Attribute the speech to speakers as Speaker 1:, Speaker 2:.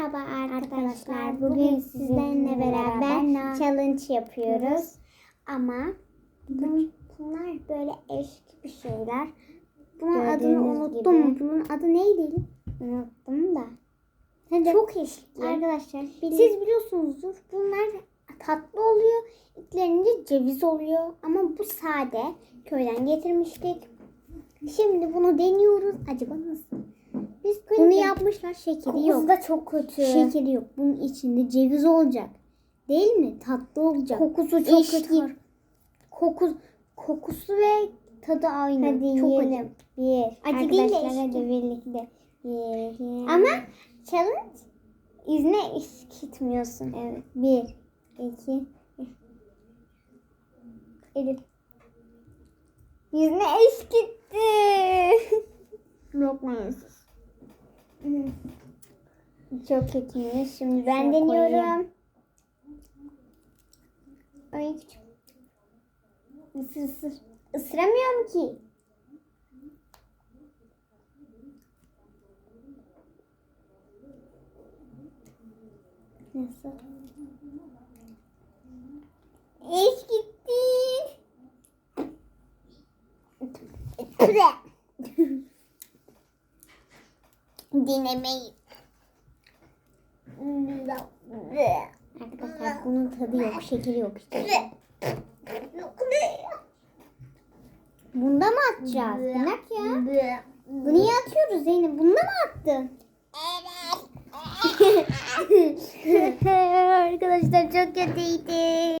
Speaker 1: Merhaba arkadaşlar. Bugün sizlerle beraber challenge yapıyoruz. Ama bun- bunlar böyle eski bir şeyler. Bunun adını unuttum.
Speaker 2: gibi.
Speaker 1: Bunun adı neydi? Unuttum da. Çok eski.
Speaker 2: Arkadaşlar
Speaker 1: Siz biliyorsunuzdur. Bunlar tatlı oluyor. İçlerinde ceviz oluyor. Ama bu sade. Köyden getirmiştik. Şimdi bunu deniyoruz. Acaba nasıl? Bunu yapmışlar. Şekeri
Speaker 2: kokusu
Speaker 1: yok.
Speaker 2: da çok kötü.
Speaker 1: Şekeri yok. Bunun içinde ceviz olacak. Değil mi? Tatlı olacak.
Speaker 2: Kokusu çok
Speaker 1: Eşki.
Speaker 2: kötü.
Speaker 1: Koku, kokusu ve tadı aynı.
Speaker 2: Hadi
Speaker 1: çok
Speaker 2: yiyelim.
Speaker 1: acı.
Speaker 2: Bir.
Speaker 1: Acı değil de
Speaker 2: hadi birlikte. Bir.
Speaker 1: Ama challenge izne gitmiyorsun.
Speaker 2: Evet. Bir. iki.
Speaker 1: Elif. Yüzüne eş gitti. Çok kötüymüş. Şimdi ben
Speaker 2: Şöyle
Speaker 1: deniyorum.
Speaker 2: koyayım.
Speaker 1: Ay küçük. Isır ısır. Isıramıyorum ki.
Speaker 2: Nasıl?
Speaker 1: Eş gitti. Denemeyi.
Speaker 2: Arkadaşlar bunun tadı yok. Şekeri yok işte.
Speaker 1: Bunda mı atacağız? Bırak ya. Bu niye atıyoruz Zeynep? Bunda mı attın? Arkadaşlar çok kötüydü.